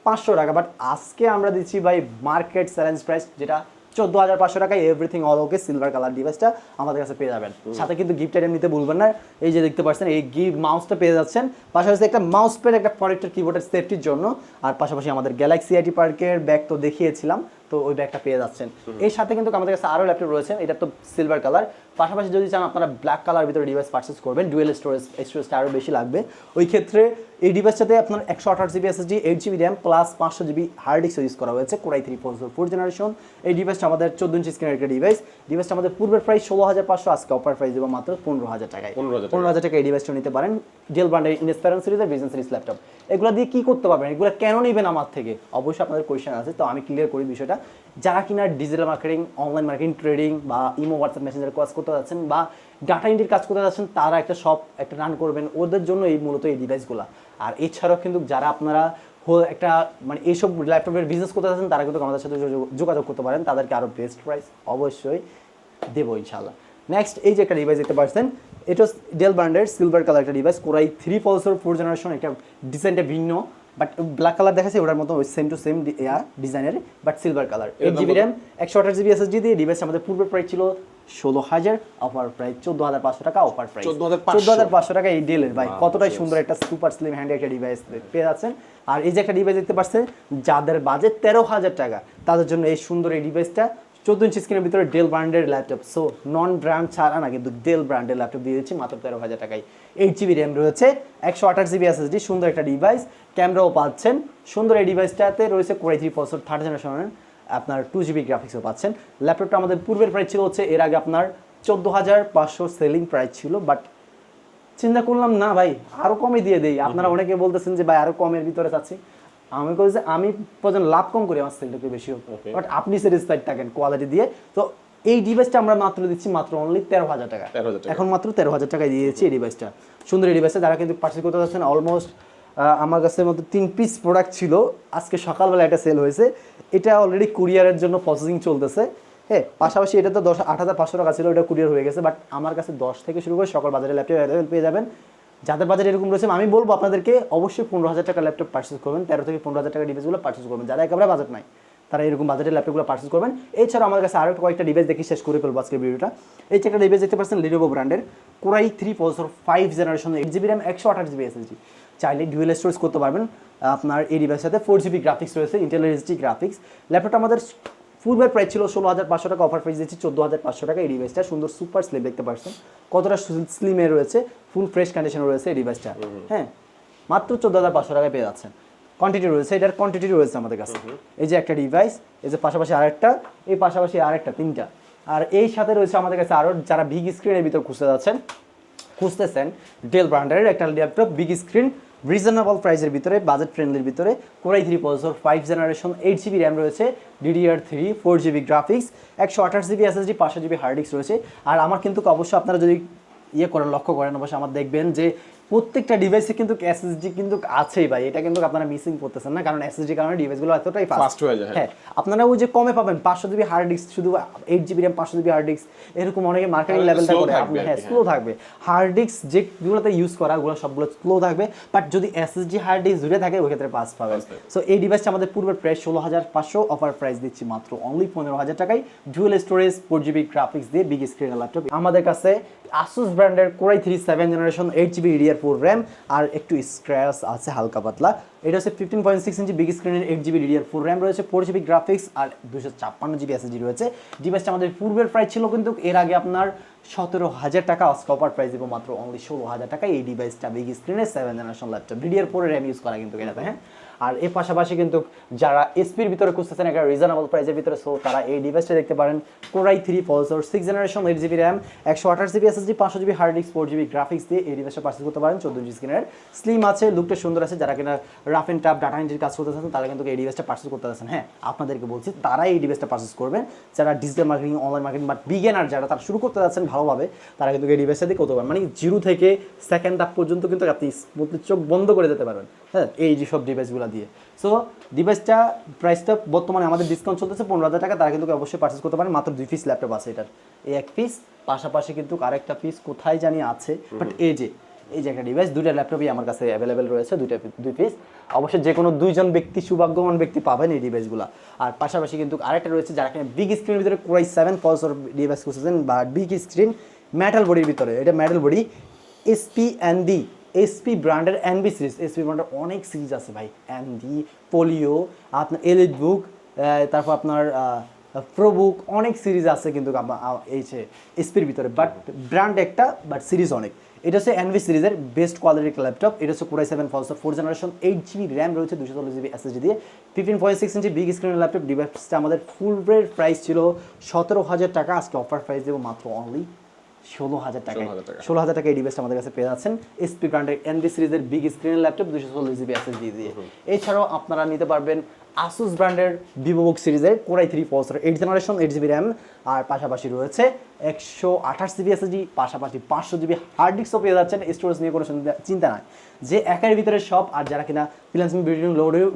পাঁচশো টাকা। বাট আজকে আমরা দিচ্ছি ভাই মার্কেট চ্যালেঞ্জ প্রাইস যেটা চোদ্দ হাজার পাঁচশো টাকায় everything all okay silver colour ডিভাইসটা আমাদের কাছে পেয়ে যাবেন। সাথে কিন্তু গিফট আইটেম নিতে ভুলবেন না। এই যে দেখতে পাচ্ছেন এই গিফট মাউসটা পেয়ে যাচ্ছেন। পাশাপাশি একটা মাউস প্যাড একটা প্রোডাক্টের কিবোর্ডের সেফটির জন্য। আর পাশাপাশি আমাদের গ্যালাক্সি আইটি পার্কের ব্যাগ তো দেখিয়েছিলাম। তো ওই ব্যাগটা পেয়ে যাচ্ছেন। এর সাথে কিন্তু আমাদের কাছে আরও ল্যাপটপ রয়েছে এটা তো সিলভার কালার পাশাপাশি যদি চান আপনারা ব্ল্যাক কালার ভিতরে ডিভাইস পারচেস করবেন ডুয়েল স্টোরেজ স্টোরেজটা আরও বেশি লাগবে। ওই ক্ষেত্রে এই ডিভাইসটাতে আপনার একশো আঠাশ GB SSD eight GB RAM plus পাঁচশো জিবি হার্ড ডিস্ক ইউজ করা হয়েছে core i three four four generation এই ডিভাইসটা আমাদের চোদ্দ ইঞ্চি স্ক্রিনের একটা ডিভাইস ডিভাইসটা আমাদের পূর্বের প্রাইস ষোলো হাজার পাঁচশো আজকে অফার প্রাইস দেবো মাত্র পনেরো হাজার টাকায়। 15,000 টাকা। পনেরো হাজার টাকা এই ডিভাইসটা নিতে পারেন। ডেল ব্র্যান্ডের ইনস্পায়ার সিরিজের বিজনেস সিরিজ ল্যাপটপ এগুলো দিয়ে কি করতে পারবেন? এগুলো কেন নেবেন আমার থেকে? অবশ্যই আপনাদের কোয়েশ্চেন আছে তো আমি ক্লিয়ার করি বিষয়টা যারা কিনা digital marketing online marketing trading বা ইমো হোয়াটসঅ্যাপ মেসেঞ্জার কাজ করতে যাচ্ছেন বা ডাটা এন্ট্রির কাজ করতে যাচ্ছেন, তারা একটা শপ একটা রান করবেন। ওদের জন্য এই মূলত এই ডিভাইসগুলো আর এছাড়াও কিন্তু যারা আপনারা একটা মানে এইসব ল্যাপটপের বিজনেস করতে যাচ্ছেন, তারা কিন্তু আমাদের সাথে যোগাযোগ- করতে পারেন। তাদেরকে আরও বেস্ট প্রাইস অবশ্যই দেবো ইনশাল্লাহ নেক্সট এই যে একটা ডিভাইস দেখতে পাচ্ছেন, এটা ডেল ব্র্যান্ডের সিলভার কালার একটা device core i three processor four generation একটা ডিজাইনটা ভিন্ন। বাট ব্ল্যাক কালার দেখাচ্ছে ওটার মতো সেম টু সেম ডিজাইনের but silver colour eight GB RAM একশো আঠাশ জিবি এসএসডি দিয়ে ডিভাইস আমাদের পূর্বের প্রাইস ছিল ষোলো হাজার অফার প্রাইস চোদ্দ হাজার পাঁচশো টাকা অফার প্রাইস 14,500 চোদ্দ হাজার পাঁচশো টাকা এই ডেলের ভাই। কতটাই সুন্দর একটা সুপার স্লিম হ্যান্ড একটা ডিভাইস পেয়ে যাচ্ছেন। আর এই যে একটা ডিভাইস দেখতে পাচ্ছেন যাদের বাজেট তেরো হাজার টাকা তাদের জন্য এই সুন্দর এই ডিভাইসটা চোদ্দ ইঞ্চি স্ক্রিনের ভিতরে ডেল ব্র্যান্ডের ল্যাপটপ সো নন ব্র্যান্ড ছাড়া না কিন্তু ডেল ব্র্যান্ডের ল্যাপটপ দিয়ে দিচ্ছি মাত্র তেরো হাজার টাকায়। এইট জিবি র্যাম রয়েছে একশো আঠাশ জিবি এসএসডি সুন্দর একটা ডিভাইস ক্যামেরাও পাচ্ছেন। সুন্দর এই ডিভাইসটাতে রয়েছে কোরাই থ্রি ফোর থার্ড জেনারেশনের আপনার টু জিবি গ্রাফিক্সও পাচ্ছেন। ল্যাপটপটা আমাদের পূর্বের প্রাইস ছিল হচ্ছে এর আগে আপনার চোদ্দ হাজার পাঁচশো সেলিং প্রাইস ছিল বাট চিন্তা করলাম না ভাই আরও কমে দিয়ে দেই। আপনারা অনেকে বলতেছেন যে ভাই আরও কমের ভিতরে চাচ্ছি আমি বলছি যে আমি পর্যন্ত লাভ কম করি আমার সেলটাকে বেশি হোক। বাট আপনি স্যাটিসফাইড থাকেন কোয়ালিটি দিয়ে। তো এই ডিভাইসটা আমরা মাত্র দিচ্ছি মাত্র অনলি তেরো হাজার টাকা। 13,000 টাকা। এখন মাত্র তেরো হাজার টাকায় দিয়ে দিচ্ছি এই ডিভাইসটা সুন্দর এই ডিভাইসটা যারা কিন্তু পার্চেস করতে যাচ্ছেন অলমোস্ট আমার কাছে মতো তিন পিস প্রোডাক্ট ছিল। আজকে সকালবেলা একটা সেল হয়েছে। এটা অলরেডি কুরিয়ারের জন্য প্রসেসিং চলতেছে। হ্যাঁ পাশাপাশি এটা তো দশ, আট হাজার পাঁচশো টাকা ছিল ওটা কুরিয়ার হয়ে গেছে। বাট আমার কাছে দশ থেকে শুরু করে সকল বাজারে ল্যাপটপ অ্যাভেলেবেল পেয়ে যাবেন। যাদের বাজারে এরকম রয়েছে, আমি বলব আপনাদেরকে, অবশ্যই পনেরো হাজার টাকা ল্যাপটপ পার্চেস করবেন। তেরো থেকে পনেরো হাজার টাকা ডিভাইসগুলো পার্চেস করবেন। যারা একেবারে বাজেট নাই, তারা এরকম বাজেটের ল্যাপটপগুলো পার্চেস করবেন। এছাড়া আমার কাছে আরও কয়েকটা ডিভাইস দেখি শেষ করে ফেলব আজকের ভিডিওটা এই একটা ডিভাইস দেখতে পাচ্ছেন লিনোভো ব্র্যান্ডের core i three processor five generation eight GB RAM একশো আঠাশ জিবি এসএসডি চাইলে ডুয়েল স্টোরেজ করতে পারবেন। আপনার এই ডিভাইসের সাথে ফোর জিবি গ্রাফিক্স রয়েছে ইন্টেল এইচডি গ্রাফিক্স ল্যাপটপটা আমাদের পূর্বের প্রাইস ছিল ষোলো হাজার পাঁচশো টাকা অফার প্রাইস দিচ্ছি চোদ্দ হাজার পাঁচশো টাকা। এই ডিভাইসটা সুন্দর সুপার স্লিম দেখতে পাচ্ছেন কতটা স্লিমে রয়েছে ফুল ফ্রেশ কন্ডিশনে রয়েছে এই ডিভাইসটা হ্যাঁ মাত্র চোদ্দ হাজার পাঁচশো টাকায় পেয়ে যাচ্ছেন। কোয়ান্টিটি রয়েছে এটার কোয়ান্টিটি রয়েছে আমাদের কাছে। এই যে একটা ডিভাইস এই যে পাশাপাশি আরেকটা এই পাশাপাশি আরেকটা তিনটা। আর এই সাথে রয়েছে আমাদের কাছে আরও যারা বিগ স্ক্রিনের ভিতর খুঁজতে যাচ্ছেন খুঁজতেছেন ডেল ব্র্যান্ডের একটা ল্যাপটপ বিগ স্ক্রিন রিজনেবল প্রাইসের ভিতরে বাজেট ফ্রেন্ডলির ভিতরে core i three processor five generation eight GB RAM রয়েছে DDR three four GB graphics একশো আঠাশ জিবি এসএসডি পাঁচশো জিবি হার্ড ডিস্ক রয়েছে। আর আমার কিন্তু অবশ্যই আপনারা যদি ইয়ে করেন, লক্ষ্য করেন, অবশ্যই আমার দেখবেন যে প্রত্যেকটা ডিভাইসে কিন্তু এসএসডি কিন্তু আছেই ভাই। এটা কিন্তু আপনারা মিসিং করতেছেন না কারণ এসএসডি কারণে ডিভাইসগুলো এতটাই ফাস্ট হয়ে যায়, হ্যাঁ। হ্যাঁ আপনারা ওই যে কমে পাবেন পাঁচশো জিবি হার্ড ডিস্ক শুধু এইট জিবি র্যাম পাঁচশো জিবি হার্ড ডিস্ক এরকম অনেকে মার্কেটিং লেভেলটা করে। আপনি হ্যাঁ স্লো থাকবে। হার্ড ডিস্ক যেগুলোতে ইউজ করা ওগুলো সবগুলো স্লো থাকবে বাট যদি এসএসডি হার্ড ডিস্ক জুড়ে থাকে ওই ক্ষেত্রে পাস পাবেন। সো এই ডিভাইসটা আমাদের পূর্বের প্রাইস ষোলো হাজার পাঁচশো অফার প্রাইস দিচ্ছি মাত্র। অনলি পনেরো হাজার টাকায় dual storage four GB graphics দিয়ে বিগ স্ক্রিন ল্যাপটপ আমাদের কাছে আসুস ব্র্যান্ডের core i three seven generation eight GB DDR four RAM আর একটু স্ক্র্যাচ আছে হালকা পাতলা। এটা হচ্ছে fifteen point six inch big স্ক্রিনের eight GB DDR four RAM রয়েছে ফোর জিবি গ্রাফিক্স আর দুশো ছাপ্পান্ন জিবি এসএসডি রয়েছে। ডিভাইসটা আমাদের পূর্বের প্রাইস ছিল কিন্তু এর আগে আপনার সতেরো হাজার টাকা স্কপার প্রাইস দেবো মাত্র অনলি ষোলো হাজার টাকা এই ডিভাইসটা বিগ স্ক্রিনের seven generation laptop DDR four RAM use করা কিন্তু এটাতে হ্যাঁ? আর এর পাশাপাশি কিন্তু যারা এসপির ভিতরে খুঁজতেছেন, একটা রিজনেবল প্রাইসের ভিতরে সো তারা এই ডিভাইসটা দেখতে পারেন। Core i three processor six generation eight GB RAM একশো আঠাশ জিবি এসএসডি পাঁচশো GB hard disk four GB graphics দিয়ে এই ডিভাইসটা পার্চেস করতে পারেন। চোদ্দ জি স্ক্রিনের স্লিম আছে লুকটা সুন্দর আছে। যারা কিনা রাফ এন্ড টাফ ডাটা এন্ট্রির কাজ করতে চাচ্ছেন তারা কিন্তু এই ডিভাইসটা পার্চেস করতে চাচ্ছেন হ্যাঁ আপনাদেরকে বলছি তারা এই ডিভাইসটা পার্চেস করবেন। যারা digital marketing online marketing but beginner যারা তারা শুরু করতে যাচ্ছেন ভালোভাবে, তারা কিন্তু এই ডিভাইসটা দিয়ে করতে পারেন মানে জিরো থেকে সেকেন্ড আপ পর্যন্ত কিন্তু আপনি চোখ বন্ধ করে দিতে পারবেন। হ্যাঁ এই যে সব ডিভাইসগুলো দিয়ে। সো ডিভাইসটা প্রাইসটা বর্তমানে আমাদের ডিসকাউন্ট চলতেছে পনেরো হাজার টাকা তারা কিন্তু অবশ্যই পার্চেস করতে পারেন মাত্র দুই পিস ল্যাপটপ আছে এটার। এই এক পিস পাশাপাশি কিন্তু আরেকটা পিস কোথায় জানি আছে। বাট এই যে এই যে একটা ডিভাইস দুইটা ল্যাপটপই আমার কাছে অ্যাভেলেবেল রয়েছে দুইটা দুই পিস অবশ্যই যে কোনো দুইজন ব্যক্তি সৌভাগ্যবান ব্যক্তি পাবেন এই ডিভাইসগুলো আর পাশাপাশি কিন্তু আরেকটা রয়েছে যারা এখানে বিগ স্ক্রিনের ভিতরে কোরাই সেভেন ফলসর ডিভাইস খুঁজেছেন বা বিগ স্ক্রিন মেটাল বডির ভিতরে। এটা metal body HP N D HP ব্র্যান্ডের এনবি সিরিজ এসপি ব্র্যান্ডের অনেক সিরিজ আছে ভাই। এনডি পোলিও আপনার এলিট বুক তারপর আপনার প্রবুক অনেক সিরিজ আছে কিন্তু এই যে এসপির ভিতরে। বাট ব্র্যান্ড একটা বাট সিরিজ অনেক। এটা হচ্ছে এনভি সিরিজের বেস্ট কোয়ালিটির ল্যাপটপ এটা হচ্ছে core i seven processor four generation eight GB RAM রয়েছে দুশো চল্লিশ জিবি এসএসডি দিয়ে। Fifteen point six inch big স্ক্রিনের ল্যাপটপ ডিভাইসটা আমাদের ফুল রেট প্রাইস ছিল সতেরো হাজার টাকা। আজকে অফার প্রাইস দেবো মাত্র অনলি ষোলো হাজার টাকা। ষোলো হাজার টাকা এই ডিভাইসটা আমাদের কাছে পেয়ে যাচ্ছেন। এসপি ব্র্যান্ডের এনডি সিরিজের বিগ স্ক্রিনের ল্যাপটপ দুশো ষোলো জিবি এসএসডি দিয়ে। এছাড়াও আপনারা নিতে পারবেন আসুস ব্র্যান্ডের ভিভো বুক সিরিজের core i three four eight generation eight GB RAM আর পাশাপাশি রয়েছে একশো আঠাশ জিবি এসএসডি পাশাপাশি পাঁচশো জিবি হার্ড ডিস্কও পেয়ে যাচ্ছেন স্টোরেজ নিয়ে কোনো চিন্তা- নাই। যে একের ভিতরে সব, আর যারা কিনা freelancing building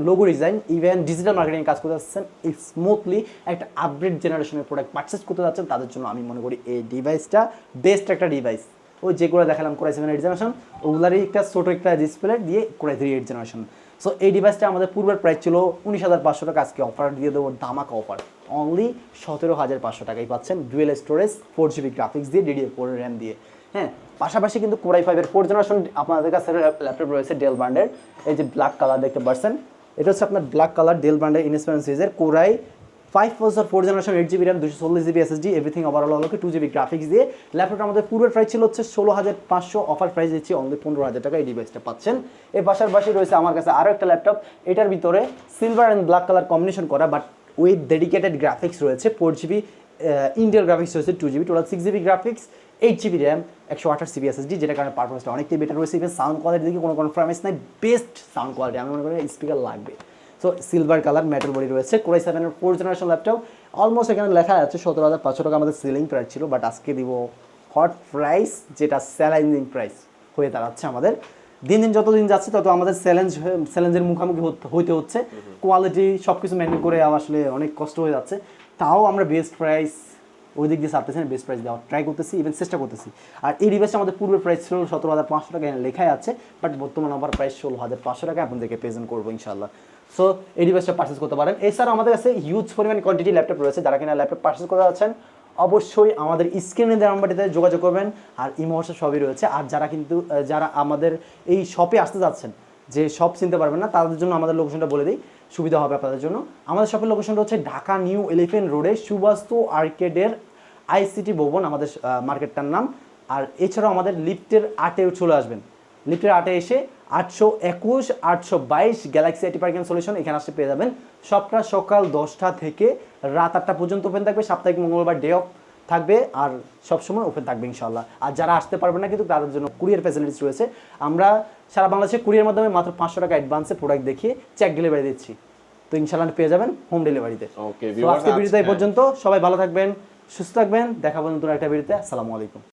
logo design even digital marketing কাজ করতে যাচ্ছেন স্মুথলি একটা আপগ্রেড জেনারেশনের প্রোডাক্ট পারচেস করতে যাচ্ছেন, তাদের জন্য আমি মনে করি এই ডিভাইসটা বেস্ট একটা ডিভাইস ওই যেগুলো দেখালাম core i seven eight generation ওগুলারই একটা ছোট একটা ডিসপ্লে দিয়ে core i three eight generation so এই ডিভাইসটা আমাদের পূর্বের প্রাইস ছিল উনিশ হাজার পাঁচশো টাকা। আজকে অফার দিয়ে দেবো ধামাকা অফার অনলি সতেরো হাজার পাঁচশো টাকাই পাচ্ছেন dual storage four GB graphics দিয়ে ডিডিএ ফোর র্যাম দিয়ে। হ্যাঁ পাশাপাশি কিন্তু কোরাই ফাইভের ফোর জেনারেশন আপনাদের কাছে ল্যাপটপ রয়েছে ডেল ব্র্যান্ডের এই যে ব্ল্যাক কালার দেখতে পাচ্ছেন। এটা হচ্ছে আপনার ব্ল্যাক কালার ডেল ব্র্যান্ডের ইনস্পেন্স সিরিজের কোরাই ফাইভ বছর four generation eight GB RAM দুশো চল্লিশ জিবি এসএসডি এভরিথিং ওভারঅল হলো টু জিবি গ্রাফিক্স দিয়ে। ল্যাপটপটা আমাদের পূর্বের প্রাইস ছিল হচ্ছে ষোলো হাজার পাঁচশো অফার প্রাইস দিচ্ছি অনলি পনেরো হাজার টাকা, এই ডিভাইসটা পাচ্ছেন। এর পাশাপাশি রয়েছে আমার কাছে আরও একটা ল্যাপটপ এটার ভিতরে silver and black colour combination করা বাট উইথ ডেডিকেটেড গ্রাফিক্স রয়েছে ফোর জিবি ইন্ডিয়ার গ্রাফিক্স রয়েছে two GB total six GB graphics eight GB RAM একশো আঠাশ জিবি এসএসডি যেটা কারণে পারফরমেন্সটা অনেকটাই বেটার রয়েছে ইভেন সাউন্ড কোয়ালিটি দিকে কোনো কনফার্মেন্স নাই বেস্ট সাউন্ড কোয়ালিটি আমি মনে করি স্পিকার লাগবে। So silver colour metal body রয়েছে। কোরাই সেভেনের ফোর জেনারেশন ল্যাপটপ অলমোস্ট এখানে লেখা আছে সতেরো হাজার পাঁচশো টাকা আমাদের সেলিং প্রাইস ছিল বাট আজকে দিব হট প্রাইস যেটা স্যালেঞ্জিং প্রাইস হয়ে দাঁড়াচ্ছে আমাদের। দিন দিন যত দিন যাচ্ছে তত আমাদের চ্যালেঞ্জ চ্যালেঞ্জের মুখোমুখি হতে- হইতে হচ্ছে। কোয়ালিটি সব কিছু মেনটেন করে আসলে অনেক কষ্ট হয়ে যাচ্ছে। তাও আমরা বেস্ট প্রাইস ওই দিক দিয়ে চাপতেছি বেস্ট প্রাইস দেওয়ার ট্রাই করতেছি ইভেন চেষ্টা করতেছি। আর এই ডিভাইসটা আমাদের পূর্বের প্রাইস ছিল সতেরো হাজার পাঁচশো টাকা, এখানে লেখাই আছে বাট বর্তমান আমার প্রাইস ষোলো হাজার পাঁচশো টাকা আপনাদেরকে প্রেজেন্ট করব ইনশাল্লাহ সো এই ডিভাইসটা পার্চেস করতে পারেন। এছাড়াও আমাদের কাছে হিউজ পরিমাণ কোয়ান্টিটি ল্যাপটপ রয়েছে। যারা কিনা ল্যাপটপ পার্চেস করতে যাচ্ছেন, অবশ্যই আমাদের স্ক্রিনে দেওয়া নাম্বারটিতে যোগাযোগ করবেন। আর ইমো হোয়াটসঅ্যাপ সবই রয়েছে। আর যারা কিন্তু যারা আমাদের এই শপে আসতে যাচ্ছেন যে সব চিনতে পারবেন না, তাদের জন্য আমাদের লোকেশনটা বলে দিই। সুবিধা হবে আপনাদের জন্য। আমাদের শপের লোকেশনটা হচ্ছে ঢাকা নিউ এলিফেন্ট রোডে সুবাস্তু আর্কেডের আইসিটি ভবন আমাদের মার্কেটটার নাম। আর এছাড়াও আমাদের লিফটের আটেও চলে আসবেন। লিফটের আটে এসে আটশো একুশ, আটশো বাইশ গ্যালাক্সি আইটি পার্কিং সলিউশন এখানে আসতে পেয়ে যাবেন। সবটা সকাল দশটা থেকে রাত আটটা পর্যন্ত ওপেন থাকবে। সাপ্তাহিক মঙ্গলবার ডে অফ থাকবে আর সবসময় ওপেন থাকবে ইনশাল্লাহ আর যারা আসতে পারবে না কিন্তু তাদের জন্য কুরিয়ার ফ্যাসিলিটিস রয়েছে। আমরা সারা বাংলাদেশে কুরিয়ার মাধ্যমে মাত্র পাঁচশো টাকা অ্যাডভান্সে প্রোডাক্ট দেখিয়ে চেক ডেলিভারি দিচ্ছি। তো ইনশাল্লাহ পেয়ে যাবেন হোম ডেলিভারিতে আজকে ভিডিওতে এই পর্যন্ত। সবাই ভালো থাকবেন সুস্থ থাকবেন। দেখা পর্যন্ত একটা ভিডিওতে আসসালামু আলাইকুম।